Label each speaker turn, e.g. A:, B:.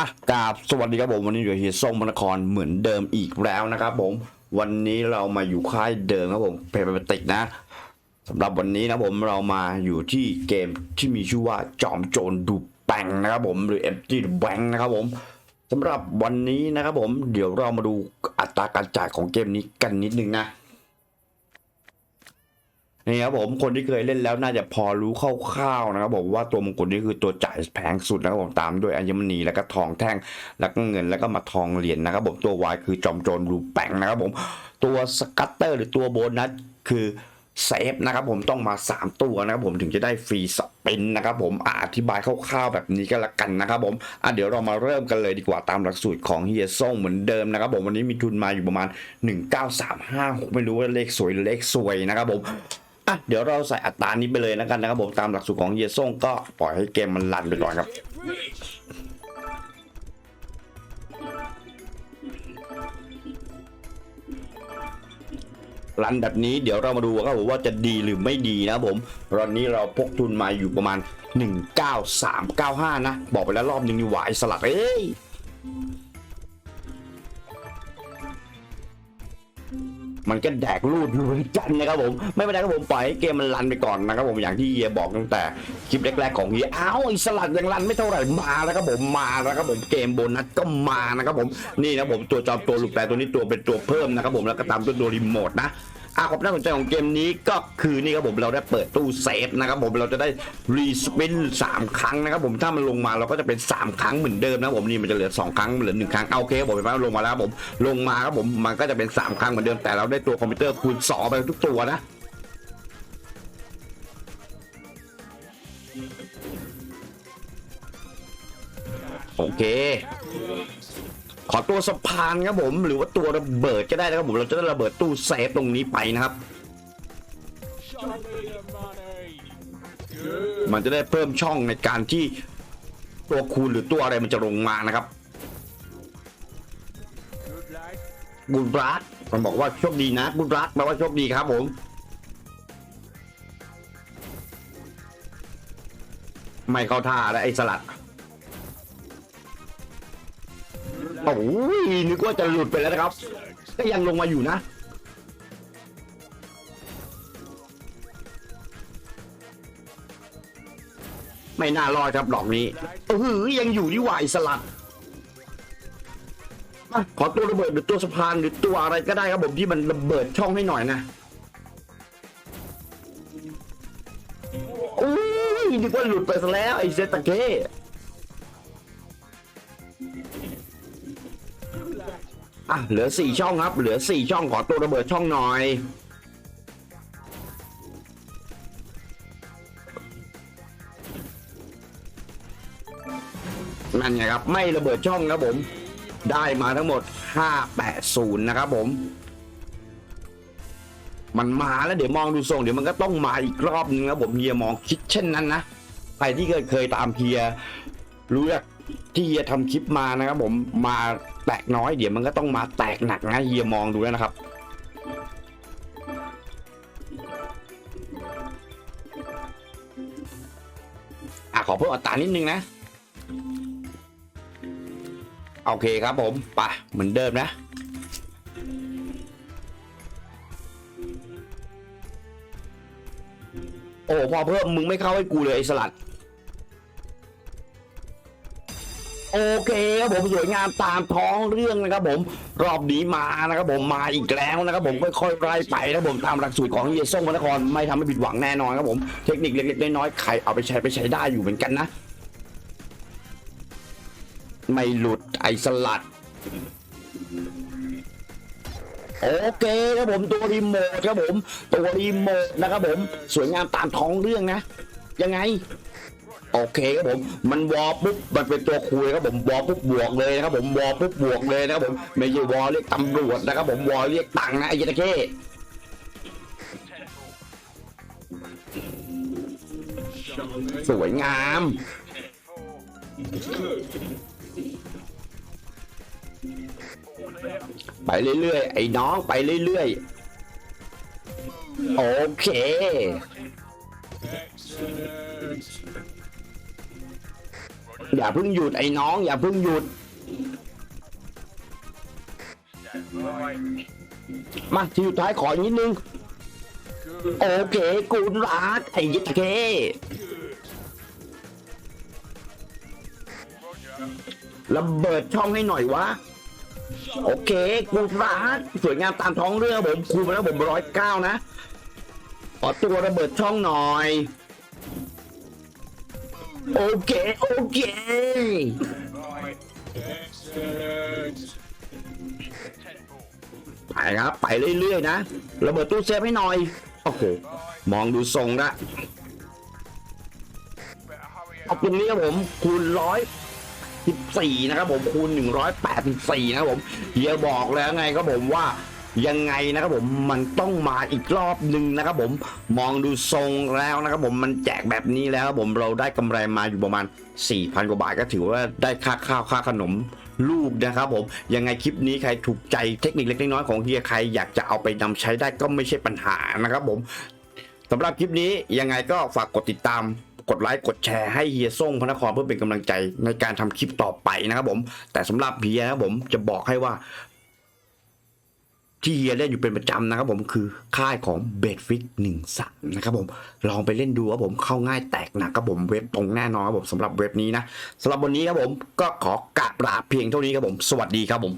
A: ราบสวัสดีครับผมวันนี้อยู่เฮียส่งมนครเหมือนเดิมอีกแล้วนะครับผมวันนี้เรามาอยู่ค่ายเดิมครับผมเพเปติกนะสำหรับวันนี้นะผมเรามาอยู่ที่เกมที่มีชื่อว่าจอมโจรดูแปงนะครับผมหรือ MG ดูแบงนะครับผมสำหรับวันนี้นะครับผมเดี๋ยวเรามาดูอัตราการจ่ายของเกมนี้กันนิดนึงนะ นี่ครับผมคนที่เคยเล่นแล้วน่าจะพอรู้คร่าวๆนะครับผมว่าตัวมงกุฎนี่คือตัวจ่ายแพงสุดนะครับผมตามด้วยอัญมณีแล้วก็ทองแท่งแล้วก็เงินแล้วก็มาทองเหรียญนะครับผมตัววายคือจอมโจรรูแปงนะครับผมตัวสกัตเตอร์หรือตัวโบนัสคือเซฟนะครับผมต้องมา 3 ตัวนะครับผมถึงจะได้ฟรีสปินนะครับผมอะอธิบายคร่าวๆแบบนี้ก็แล้วกันนะครับผมอะเดี๋ยวเรามาเริ่มกันเลยดีกว่าตามหลักสูตรของเฮียซ่งเหมือนเดิมนะครับผมวันนี้มีทุนมาอยู่ประมาณ 19356 ไม่รู้ว่าเลขสวยหรือเลขสวยนะครับผม อะเดี๋ยวเราใส่อัตรานี้ไปเลยนะกันนะครับผมตามหลักสูตรของเยซ่งก็ปล่อยให้เกมมันรันไปก่อนครับรันแบบนี้เดี๋ยวเรามาดูครับผมว่าจะดีหรือไม่ดีนะผมตอนนี้เราพกทุนมาอยู่ประมาณ 19395 นะ บอกไปแล้วรอบนึงนี่หวายสลัดเอ้ย มันก็แดกรูดเหมือนกันนะครับผมไม่เป็นไรครับผมปล่อยให้เกมมันรันไปก่อนนะครับผมอย่างที่เฮียบอกตั้งแต่คลิปแรกๆของเฮียอ้าวไอ้สลัดยังรันไม่เท่าไหร่มาแล้วครับผมมาแล้วครับผมเกมโบนัสก็มานะครับผมนี่นะผมตัวจอมตัวลูกแปรตัวนี้ตัวเป็นตัวเพิ่มนะครับผมแล้วก็ตามด้วยตัวรีโมทนะ อะความน่าสนใจของเกมนี้ก็คือนี่ครับผมเราได้เปิดตู้เซฟนะครับผมเราจะได้รีสปินสามครั้งนะครับผมถ้ามันลงมาเราก็จะเป็นสามครั้งเหมือนเดิมนะผมนี่มันจะเหลือสองครั้งเหลือหนึ่งครั้งเอาโอเคครับผมเห็นไหมลงมาแล้วผมลงมาครับผมมันก็จะเป็นสามครั้งเหมือนเดิมแต่เราได้ตัวคอมพิวเตอร์คูณสองไปทุกตัวนะโอเค อตัวสะพานครับผมหรือว่าตัวระเบิดก็ได้นะครับผมเราจะได้ระเบิดตู้เซฟตรงนี้ไปนะครับ มันจะได้เพิ่มช่องในการที่ตัวคูณหรือตัวอะไรมันจะลงมานะครับ
B: Good lad.
A: กุณรักมันบอกว่าโชคดีนะกุณรักแปลว่าโชคดีครับผมไม่เข้าท่าแล้วไอ้สลัด โอ้ยนึกว่าจะหลุดไปแล้วนะครับ ก็ยังลงมาอยู่นะ ไม่น่ารอดครับดอกนี้เออยังอยู่ที่หวายสลัดขอตัวระเบิดหรือตัวสะพานหรือตัวอะไรก็ได้ครับผมที่มันระเบิดช่องให้หน่อยนะอุ้ยนึกว่าหลุดไปซะแล้วไอ้เซตตะเก้ อะเหลือสี่ช่องครับ เหลือสี่ช่องขอตัวระเบิดช่องหน่อย นั่นไงครับ ไม่ระเบิดช่องครับผม ได้มาทั้งหมด 580 นะครับผม มันมาแล้วเดี๋ยวมองดูทรงเดี๋ยวมันก็ต้องมาอีกรอบนึงครับผมเฮียมองคิดเช่นนั้นนะ ใครที่เคยเคยตามเฮียรู้จัก ที่เฮียทำคลิปมานะครับผมมาแตกน้อยเดี๋ยวมันก็ต้องมาแตกหนักนะเฮียมองดูแล้วนะครับ อะขอเพิ่มอัตรานิดนึงนะ โอเคครับผมไปเหมือนเดิมนะโอ้พอเพิ่มมึงไม่เข้าให้กูเลยไอ้สลัด โอเคครับผมสวยงามตามท้องเรื่องนะครับผมรอบนี้มานะครับผมมาอีกแล้วนะครับผมค่อยๆไล่ไปนะครับผมตามหลักสูตรของเฮียส่งพระนครไม่ทำให้ผิดหวังแน่นอนครับผมเทคนิคเล็กๆน้อยๆใครเอาไปใช้ไปใช้ได้อยู่เหมือนกันนะ ไม่หลุดไอสลัดโอเคครับผมตัวรีโมทครับผมตัวรีโมทนะครับผมสวยงามตามท้องเรื่องนะ ยังไง โอเคครับผมมันวอลปุ๊บมันเป็นตัวคุยครับผมวอลปุ๊บบวกเลยนะครับผมวอลปุ๊บบวกเลยนะครับผมไม่ใช่วอลเรียกตำรวจนะครับผมวอลเรียกตังค์นะไอ้เจตะเข้สวยงามไปเรื่อยๆไอ้น้องไปเรื่อยๆโอเค
B: Excellent.
A: อย่าเพิ่งหยุดไอ้น้อง อย่าเพิ่งหยุด มาทีสุดท้ายขออีกนิดนึง โอเคกูรักไอ้ยิทเคระเบิดช่องให้หน่อยวะ โอเคกูรักสวยงามตามท้องเรื่องผมคูณไปแล้วผมร้อยเก้านะขอตัวระเบิดช่องหน่อย โอเค โอเค ไปครับ ไปเรื่อยๆนะ ระเบิดตู้เซฟให้หน่อย โอ้โห มองดูทรงละเอาตรงนี้ครับผม คูณร้อยสิบสี่นะครับผม คูณหนึ่งร้อยแปดสิบสี่นะครับผมเฮียบอกแล้วไงครับผมว่า ยังไงนะครับผมมันต้องมาอีกรอบหนึ่งนะครับผมมองดูทรงแล้วนะครับผมมันแจกแบบนี้แล้วผมเราได้กำไรมาอยู่ประมาณ 4,000 กว่าบาทก็ถือว่าได้ค่าข้าวค่าขนมลูกนะครับผมยังไงคลิปนี้ใครถูกใจเทคนิคเล็กน้อยของเฮียใครอยากจะเอาไปนำใช้ได้ก็ไม่ใช่ปัญหานะครับผมสำหรับคลิปนี้ยังไงก็ฝากกดติดตามกดไลค์กดแชร์ให้เฮียส่งพระนครเพื่อเป็นกำลังใจในการทำคลิปต่อไปนะครับผม แต่สำหรับเฮียนะผมจะบอกให้ว่า ที่เฮียเล่นอยู่เป็นประจำนะครับผมคือค่ายของเบดฟิกหนึ่งสามนะครับผมลองไปเล่นดูครับผมเข้าง่ายแตกหนักครับผมเว็บตรงแน่นอนครับผมสำหรับเว็บนี้นะสำหรับวันนี้ครับผมก็ขอกราบลาเพียงเท่านี้ครับผม สวัสดีครับผม